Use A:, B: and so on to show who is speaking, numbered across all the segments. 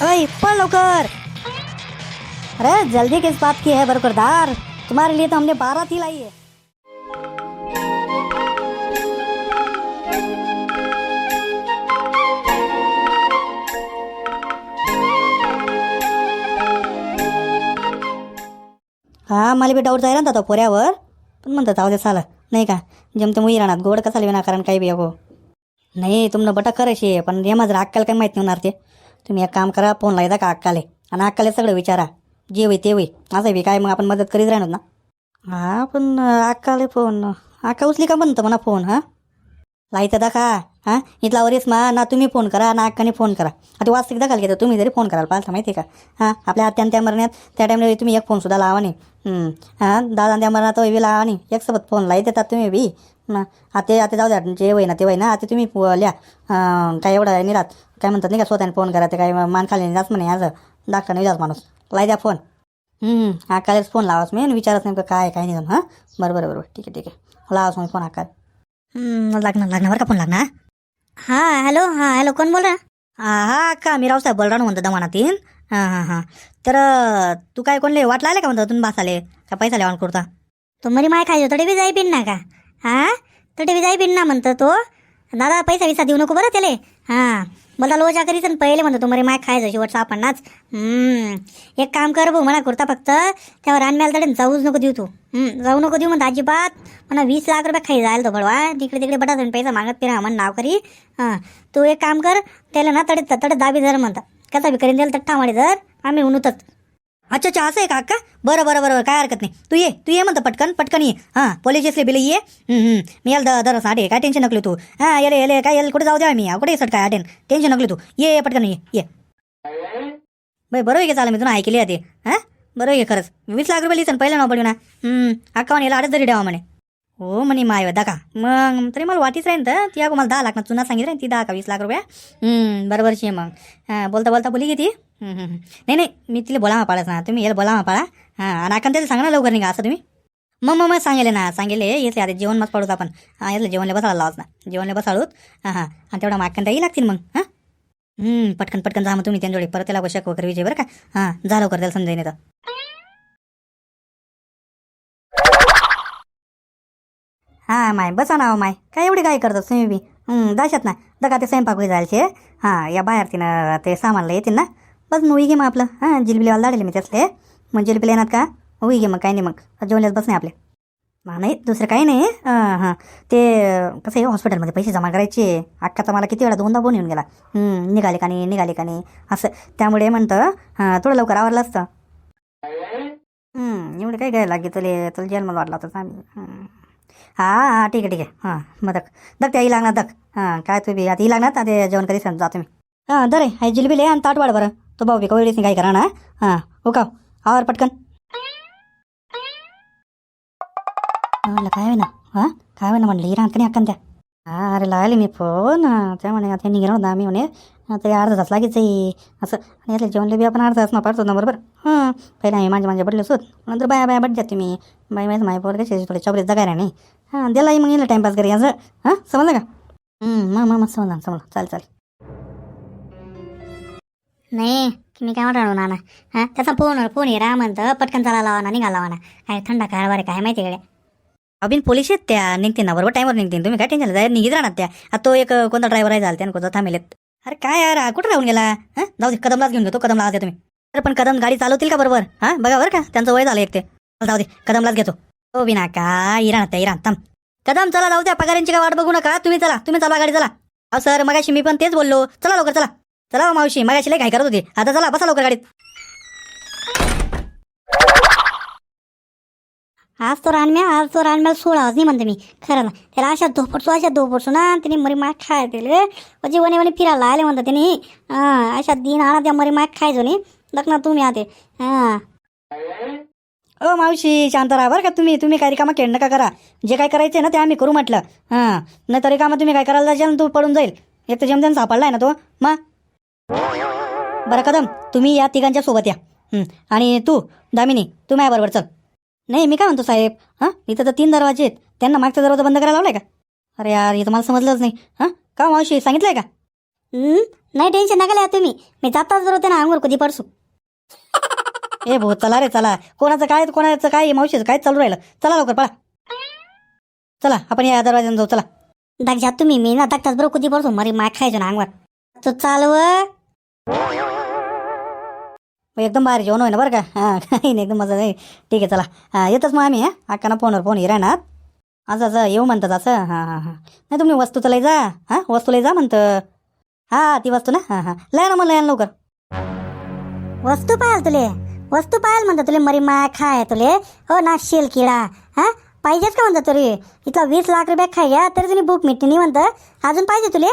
A: अरे पढ़ लवकर. अरे जल्दी किस बात की है बरकरदार? तुम्हारे लिए तो हमने बारात ही लाई है. हा मला बी डाऊट जायला तो पोऱ्यावर पण म्हणतात जाऊ दे साला नाही का? जमते मुई राहणार गोड कसा कारण काही बी अगो हो। नाही तुमनं बटा करायची आहे पण ये माझं अक्काला काही माहीत नाही होणार ते। तुम्ही एक काम करा फोन लायदा का अक्काले? आणि अक्काले सगळं विचारा. जे होई ते होई असं बी काय मग आपण मदत करीत राहणार ना? हा पण अक्काले फोन अक्का उचली का म्हणतं म्हणा फोन हा? लाईता दाखा हां? इथला वरीस मा ना तुम्ही फोन करा ना अक्काने फोन करा. आता वास्तविक दाखल घेतो तुम्ही जरी फोन कराल पाहता माहिती आहे का? हां आपल्या आत्यान त्या मरण्यात त्या टाईमला तुम्ही एक फोनसुद्धा लावा नाही. हां दादा त्या मरणात बी लावा नाही. एकसोबत फोन लाई देतात तुम्ही बी. ना. आता आता जाऊ द्या जे वय ना ते वय ना आता तुम्ही लिहा. काय एवढं नाही राहत काय म्हणतात नाही का स्वतःने फोन करा. ते काय मान खाली जास्त म्हणे आज. नाही जास्त माणूस. लाई द्या फोन हं, अक्कालाच फोन लावाच मी आणि विचारच नेमकं काय काय नाही हां? बरं बरं बरोबर ठीक आहे ठीक आहे. लावाच मी फोन अक्का लागणार लागणार बरं का फोन लागणार? हां हॅलो हां हॅलो कोण बोल हां हां अक्का मी रावसाहेब बोलणार म्हणतो दमानातीन. हां हां हां. तर तू काय कोणले? वाट लागले का म्हणतो तुम्ही बसाले? का पैसा लेवान करता? तो मरी माय खायचो तडे बी जाई पिन ना का? हां? तर बी बिन ना म्हणतो तो. दादा पैसा विसा देऊ नको बरं त्याले. हां. बोलता लोजा करीच आणि पहिले म्हणतो तुम्हाला माय खायचं शेवटचा आपणच. एक काम कर भाऊ म्हणा करता फक्त. त्यावर आणम्याला तडे जाऊच नको देऊ तू. जाऊ नको देऊ म्हणतो अजिबात. म्हणा वीस लाख रुपये खाई जायला तो बडवा तिकडे तिकडे बटा पैसा मागत फिरा म्हण नाव करी. हां. तू एक काम कर त्याला ना तडे तडे दाबी जर म्हणता. कसा बी करीन त्याला तट्टा माडी जर. आम्ही उनुतच अच्छा अच्छा असं आहे का अक्का? बरं बरं बरं काय हरकत नाही. तू ये तू ये म्हणतं पटकन पटकन ये. हां पोलीस स्टेशनला बिल ये. मी याला दर साडे काय टेन्शन नकली तू. हां येले येले काय येल कुठे जाऊ द्या मी. कुठे सट काय अटेन टेन्शन नकली तू. ये ये पटकन ये ये. बाई बरोबर आहे चालेल? मी तुला ऐकली आहे ते. हां? बरोबर आहे खरंच? वीस लाख रुपये लिहिसन पहिलं नाव पडू ना. अक्का म्हणे याला अडच दरी द्यावा म्हणे. हो म्हणे माय दाखा. मग तरी मला वाटीच राहीन तर. ती अगो मला दहा लाख ना चुना सांगितलं ती दहा का वीस लाख रुपये. बरोबरची आहे मग. बोलता बोलता बोली किती? नाही नाही मी तिला बोला पाळाच ना. तुम्ही याला बोलावा पाळा हां आणि आपण त्याला सांगा ना लवकर निघा असं तुम्ही. मग मग मग सांगेले ना सांगेले येतले आता जेवण मस्त पडूत आपण. हां येतलं जेवणला बसायला लावच ना. जेवणला बसाळूत हां हां. आणि तेवढा मागkan त्याही लागतील मग हां? पटकन पटकन जा मग तुम्ही त्यांच्याकडे परत त्याला आवश्यक वगैरे विजय बरं का? हां जा लवकर त्याला समजायला तर. हां माय बसा ना हो माय. काय एवढी काय करतात तुम्ही बी? दाशात ना दगा ते स्वयंपाक होई जायचे. हां या बाहेर तिनं ते सामानला येतील ना. बस मग घे मग आपलं. हां जिलबिलीवाला दाडले मी त्यातले. मग जिलबिली येणार का? होई घे मग काही नाही मग. जेवल्यास बस नाही आपले. हा, नाही दुसरं काही नाही. हां हां. ते कसं आहे हॉस्पिटलमध्ये पैसे जमा करायचे. अक्काचा मला किती वेळा दोनदा फोन येऊन गेला. निघाले का नाही निघाले का नाही? असं. त्यामुळे म्हणतं हां थोडं लवकर आवरलं असतं. हं, एवढं काय घ्यायला लागेल? तुले तुला जेलमध्ये वाटला होता आम्ही. हां हां ठीक आहे ठीक आहे. हां मग दक दक त्या लागणार दक हां काय तू बी आता ही लागणार? आता जेवण कधी समजा तुम्ही? हां दर आहे जिलेबी आणि ताट वाढ बरं. तो भाऊ बी कवळीच काय करा ना हां हो का आवर पटकन म्हणलं काय ना हां काय होईना म्हणलं इरा का अक्कन त्या हां अरे लागले मी फोन त्या म्हणे आता निघणार होता आम्ही म्हणे आता अर्धा तास लागेच आहे असं आणि यातले जेवणले बी आपण अर्धा तास ना पाडतो ना बरोबर हां पहिले आम्ही माझे माझे बडले होत नंतर बाया बाया बड तुम्ही बाई माझं माझ्या पोर कसे थोडे चौबरीत जगायला नाही हां दिला मग येईल टाईमपास करी असं हां समजलं का मग मग मग समजा चालेल चालेल
B: नाही मी काय म्हणतो नाना? हां? त्याचा फोन फोन आहे रा म्हणतं पटकन चला लावा ना निघाला लावा ना. काय थंडा काय आहे काय माहिती इकडे
A: अबिन पोलीस आहेत त्या. निघते ना बरोबर टाईमवर निघते तुम्ही काय टेन्शन जाय निघित राहणार त्या. आता तो एक कोणता ड्रायव्हर आहे झाला त्यानं कोणता थांबेलेत अरे काय यार? कुठं राहून गेला? हां? जाऊ दे कदमलाच घेऊन घेतो. कदमला द्या तुम्ही अरे पण कदम गाडी चालवतील का बरोबर? हां? बघा बरं का. त्यांचं वय झालं एक ते. जाऊ दे. कदमलाच घेतो. हो बिना का इराण त्या इराण. थांब. कदम चला जाऊ द्या. पगारांची काय वाट बघू नका. तुम्ही चला तुम्ही चला गाडी चला. अहो सर मगाशी मी पण तेच बोललो. चला लवकर चला. चला हो मावशी मगाशी लय काय करत होती. आता चला बसा लवकर गाडीत.
B: आज तो रानम्या आज तो रानम्याला सोळा नाही म्हणते मी. खरं ना त्याला अशा धोपडसो अशा धोपडसो ना त्याने मरी माय खाय दिले. म्हणजे वने वने फिरायला आले म्हणतात त्याने हां अशा दिन आणा त्या मरी माय खायचो नाही लग्न तुम्ही आते हां.
A: ओ मावशी शांत राहा बरं का तुम्ही. तुम्ही काय रिकामा खेळ नका करा. जे काय करायचं ना ते आम्ही करू म्हटलं. हां नाही तरी रिकामा तुम्ही काय करायला जाल तू पडून जाईल. एक तर जेमतेम सापडलाय ना तो. मग? बरं कदम. तुम्ही या तिघांच्या सोबत या. हं, आणि तू दामिनी तू माझ्याबरोबर चल. नाही मी काय म्हणतो साहेब? हां? इथं तर तीन दरवाजे आहेत. त्यांना मागचा दरवाजा बंद करायला लावलाय का? अरे यार हे तर मला समजलंच नाही. हां? का मावशी सांगितलंय का?
B: हं? नाही टेन्शन नका तुम्ही. मी जाताच बरोबर ना अंगूर कधी पडसू.
A: ए भाऊ चला रे चला. कोणाचं काय कोणाचं काय मावशीचं काय चालू राहिलं? चला लवकर पळा. चला आपण या दरवाज्याने जाऊ चला.
B: दाखजा तुम्ही. मी ना दाखताच बरोबर कधी पडसू. मरी माय खायचो ना अंगवर तो चालव
A: एकदम भारी जेवण होय ना बरं का? हां काही नाही एकदम मजा नाही ठीक आहे चला. हां येतच मग आम्ही हां? अक्काना फोनवर फोन राहणार. असं असं येऊ म्हणतात असं. हां हां हां. नाही तुम्ही वस्तू तर लई जा. हां वस्तू लई जा म्हणतं. हां ती वस्तू ना? हां हां. लय ना मला या ना लवकर.
B: वस्तू पाहाल तुले. वस्तू पाहाल म्हणतात तुले मरी माय खाय तुले. हो ना शेल किडा. हा पाहिजेच का म्हणतात तरी? इथला वीस लाख रुपये खाय तरी तुम्ही भूक मिटते नाही म्हणतं. अजून पाहिजे तुले?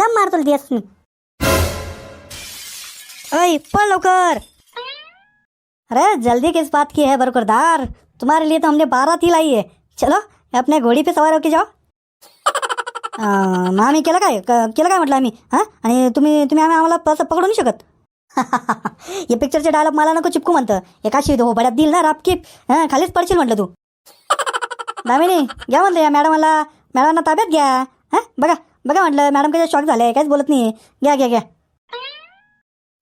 B: दम मार तुला देस मी.
A: अय पळ लवकर. अरे जल्दी किस बात की है बरकरदार? तुम्हारे लिए तो हमने बारात ही लाई है। चलो अपने घोडी पे सवार होके जाओ मग आम्ही केलं काय? क- केलं काय म्हटलं आम्ही? हां? आणि तुम्ही तुम्ही आम्ही आम्हाला असं पकडू नाही शकत. हे पिक्चरचे डायलॉग मला नको चिपकू म्हणतं. एका शिव हो बड्यात दिल ना रापकीप हां खालीच पडशील म्हटलं तू. दामिनी घ्या म्हणलं या मॅडमला. मॅडमांना ताब्यात घ्या. हां? बघा बघा म्हटलं मॅडम काही शॉक झाले काहीच बोलत नाही घ्या घ्या घ्या.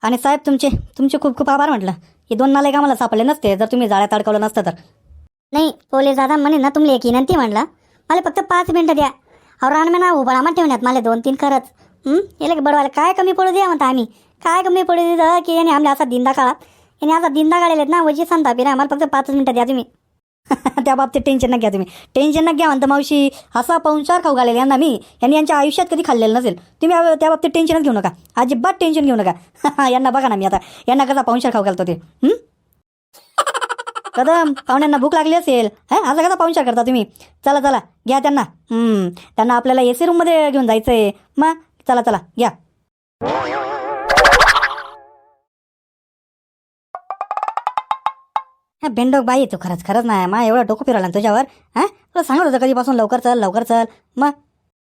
A: आणि साहेब तुमचे तुमचे खूप खूप आभार म्हटलं. हे दोन नाले आम्हाला सापडले नसते जर तुम्ही जाळ्यात अडकवलं नसतं तर.
B: नाही पोलीस दादा म्हणे ना तुमले एक विनंती म्हणला मला फक्त पाच मिनटं द्या. अहो रानमे ना उभा ठेवण्यात मला दोन तीन खरंच. हं? याला बडवायला काय कमी पडू द्या म्हणता आम्ही? काय कमी पडू दे की याने आम्ही असा दिंदा काळात याने असा दिंदा काढलेत ना वजी सांगता बिरा आम्हाला फक्त पाच मिनटं द्या तुम्ही.
A: त्या बाबतीत टेन्शन न घ्या तुम्ही. टेन्शन न घ्या म्हणतं मावशी. असा पाहुणचार खाऊ घालेल यांना मी. यांनी यांच्या आयुष्यात कधी खाल्लेलं नसेल. तुम्ही त्या बाबतीत टेन्शनच घेऊ नका. अजिबात टेन्शन घेऊ नका. यांना बघा ना मी आता. यांना कसा पाहुणचार खाऊ घालतो ते. कदम पाहुण्यांना भूक लागली असेल. हा? असं कसा पाहुणचार करता तुम्ही? चला चला. घ्या त्यांना. त्यांना आपल्याला ए सी रूममध्ये घेऊन जायचं आहे मग? चला चला. घ्या. हा बेंडोक बाई तू खरंच खरंच नाही मा एवढं डोकं फिरवलं तुझ्यावर हा? तुला सांगत होतं कधीपासून लवकर चल लवकर चल मग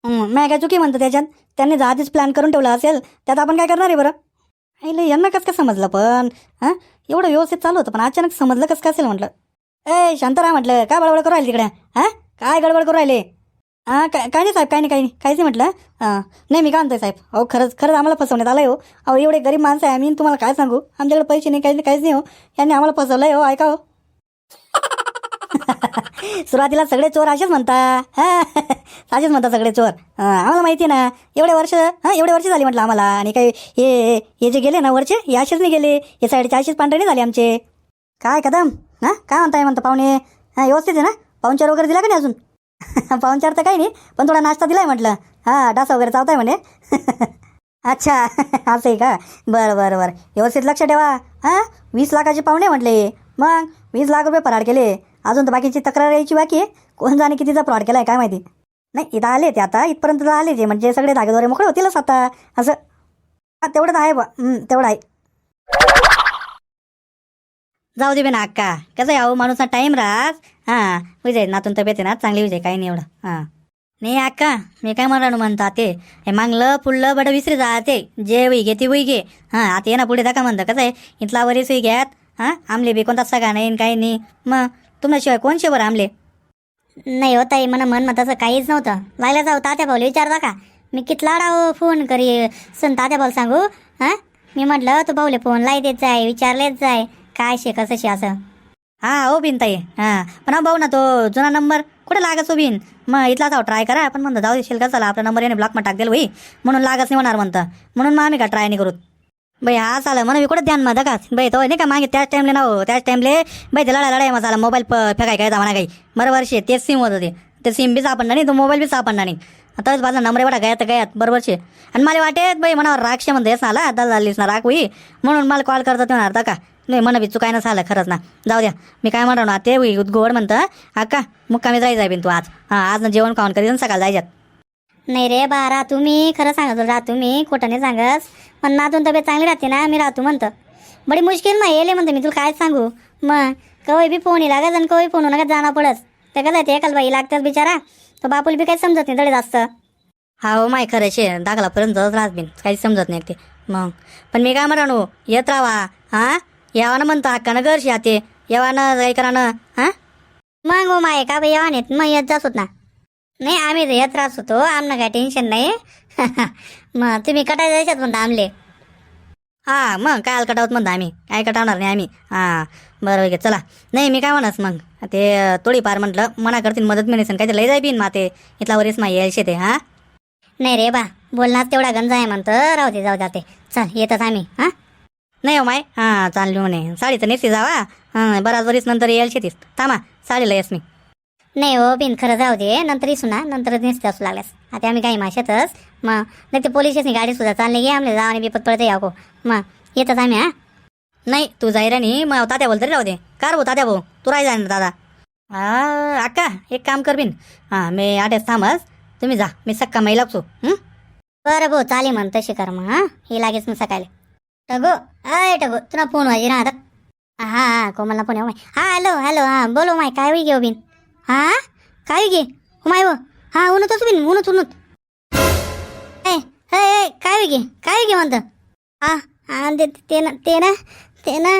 A: हं, काय चुकी म्हणतो त्याच्यात? त्यांनी जर आधीच प्लॅन करून ठेवला असेल त्यात आपण काय करणार आहे बरं? आईले यांना कसं काय समजलं पण हां? एवढं व्यवस्थित चालू होतं पण अचानक समजलं कसं काय असेल म्हटलं? ए शांतरा म्हटलं काय बडबड करू राहिले तिकडे? हां? काय गडबड करू राहिले? हां काय काय नाही साहेब काय नाही काही नाही. काहीच नाही म्हटलं. हां. नाही मी काय म्हणतोय साहेब? अहो खरंच खरंच आम्हाला फसवण्यात आलं हो. अहो एवढे गरीब माणसं आहे आम्ही तुम्हाला काय सांगू? आमच्याकडे पैसे नाही काही नाही काहीच नाही हो. यांनी आम्हाला फसवलं आहे हो ऐका हो. सुरुवातीला सगळे चोर असेच म्हणता. हा. असेच म्हणता सगळे चोर. आम्हाला माहिती आहे ना एवढे वर्ष हां एवढे वर्ष झाली म्हटलं आम्हाला. आणि काही हे हे जे गेले ना वरचे हे असेच नाही गेले. हे साईडचे असेच पांढरे नाही झाले आमचे. काय कदम? हां काय म्हणताय म्हणता पाहुणे? हां व्यवस्थित आहे ना? पाहुणचार वगैरे दिला का नाही अजून? पाहुणचार तर काही नाही पण थोडा नाश्ता दिलाय म्हटलं. हां डासा वगैरे चावताय म्हणे. अच्छा असं आहे का? बरं बरं बरं. व्यवस्थित लक्ष ठेवा. हां वीस लाखाचे पाहुणे म्हटले. मग वीस लाख रुपये फराड केले. अजून तर बाकीची तक्रार यायची बाकी आहे. कोण जाणे कितीचा फ्रॉड केला आहे काय माहिती? नाही इथं आले ते आता. इथपर्यंत तर आले ते म्हणजे सगळे धागेद्वारे मोकळे होतीलच आता. असं. हा तेवढं तर आहे बा तेवढं आहे. जाऊ दे बे ना अक्का कसं आहे अहो माणूसचा टाईम राहस हां विजय नातून तब्येत आहे ना? चांगली विजय काही नाही एवढं. हां. नाही अक्का मी काय म्हणणार म्हणता ते? हे मागलं पुढलं बडं विसरी जाते. जे वही घे ते वही घे. हां आता ये ना पुढे दाखा म्हणतं. कसं आहे? इथला वरीस वही घ्यात. हां आमले बी कोणता सगळा नाही काही नाही. मग तुमच्याशिवाय कोण बरं आमले?
B: नाही होता आहे मला मन तसं काहीच नव्हतं. लायला जाऊ तात्या भाऊला विचारता का मी कितला डाव फोन करी सन तात्या भाऊ सांगू? हां? मी म्हटलं तू भाऊले फोन लाय देत जाय विचारलेच जाय. काय शे कसं शे असं?
A: हा हो बिन ताई. हां. पण हा भाऊ ना तो जुना नंबर कुठे लागत हो बिन मग इथला जाऊ ट्राय करा. पण म्हणतो जाऊ देशील का चला आपला नंबर याने ब्लॉकमध्ये टाक दिल होई. म्हणून लागत नाही होणार म्हणतं. म्हणून मग आम्ही का ट्राय नाही करू. बाई हा चालं म्हणून मी कुठं ध्यान मग का बाई तो नाही का मागे त्याच टाइमले ना हो त्याच टाइमले बाई ते लढा लढाई मसाला मोबाईल प फेकाय काय म्हणा काही. बरोबर शे तेच सिम होतं ते. ते सिम बी सापडणार नाही तो मोबाईल बी सापडणार नाही. आताच माझा नंबर एवढा गयात गयात बरोबर शे. आणि मला वाटेत बाई मनावर रागशे म्हणते ना आला दल झालीस ना राख होई. म्हणून मला कॉल करतात ते म्हणणार का? नाही म्हणा बी चुकाय ना झालं खरंच ना. जाऊ द्या. मी काय म्हणतो ना ते गोड म्हणतं. अक्का मुक्कामी जायचं बिन तू आज. हां आज ना जेवण खाऊन कधी सकाळ जायच्यात.
B: नाही रे बारा तुम्ही खरं सांगत होता तुम्ही खोटं नाही सांगस पण नातून तब्येत चांगली राहते ना मी राहतो म्हणतं. बडी मुश्किल मग येले म्हणतो मी तुला काय सांगू. मग कवय बी फोन लागत आणि कवय फोन लागत जाणं पडस. ते कसं आहे ते एकाच बाई लागतात बिचारा. तर बापूल बी काही समजत नाही तडे जास्त
A: हा हो माय खरं शे. दाखलापर्यंत जात राहत बिन. काही समजत नाही ते. मग. पण मी काय म्हणू येत राहा. हां? यावानं म्हणतो हक्कानं घरशी शाते यावानं काय करा हां
B: मग हो माय का बाई येवानेत मग येत जात होत ना नाही आम्ही तर येत राहत होतो आमनं काय टेन्शन नाही मग तुम्ही कटायला जायच्यात म्हणता आमले
A: हा मग काय कटावत म्हणतो आम्ही काय कटावणार नाही आम्ही हां बरं वगैरे चला नाही मी काय म्हणास मग ते थोडीफार म्हटलं मना करतील मदत मिळेल काय ते लय जाय बिन माते इथला वरीस मा यायला शेते हां
B: नाही रे बा बोलणार तेवढा गंजा आहे म्हणतं राहू दे जाऊ जाते चल येतात आम्ही हां
A: नाही हो माय? हां चालली म्हणे. साडी तर नेसती जावा. हां बराच वरीस नंतर यायला शेतीस थांबा साडीला येस मी.
B: नाही हो बिन खरं जाऊ दे. नंतर येसू ना नंतर नेसते असू लागल्यास. आता आम्ही काही माशातच मग नाही ते पोलिसनी गाडी सुद्धा चालली गे आमले. जावाने बिपत पडते याको मग येतात आम्ही हा?
A: नाही तू जाईरा नाही मग तात्या बोल तरी राहू दे. कार भाऊ तात्या भाऊ? तू राही जाणार दादा. हा अक्का एक काम कर बिन. हां मी आठच थांबस. तुम्ही जा. मी सक्का माई लागतो. हं?
B: बरं भाऊ चालेल म्हण. तशी कर मग हां? हे लागेच मग सकाळी. टगो अय टगो तुला फोन वाजे ना आता. हां हां कोमलला फोन येऊ माय. हा हॅलो हॅलो हां बोलो माय काय होई गे बिन हां काय घे हो माय हो. हां असू बिन उन्हत उन्हत. ए काय होई घे काय होई घे म्हणतं? हां ते ना ते ना ते ना.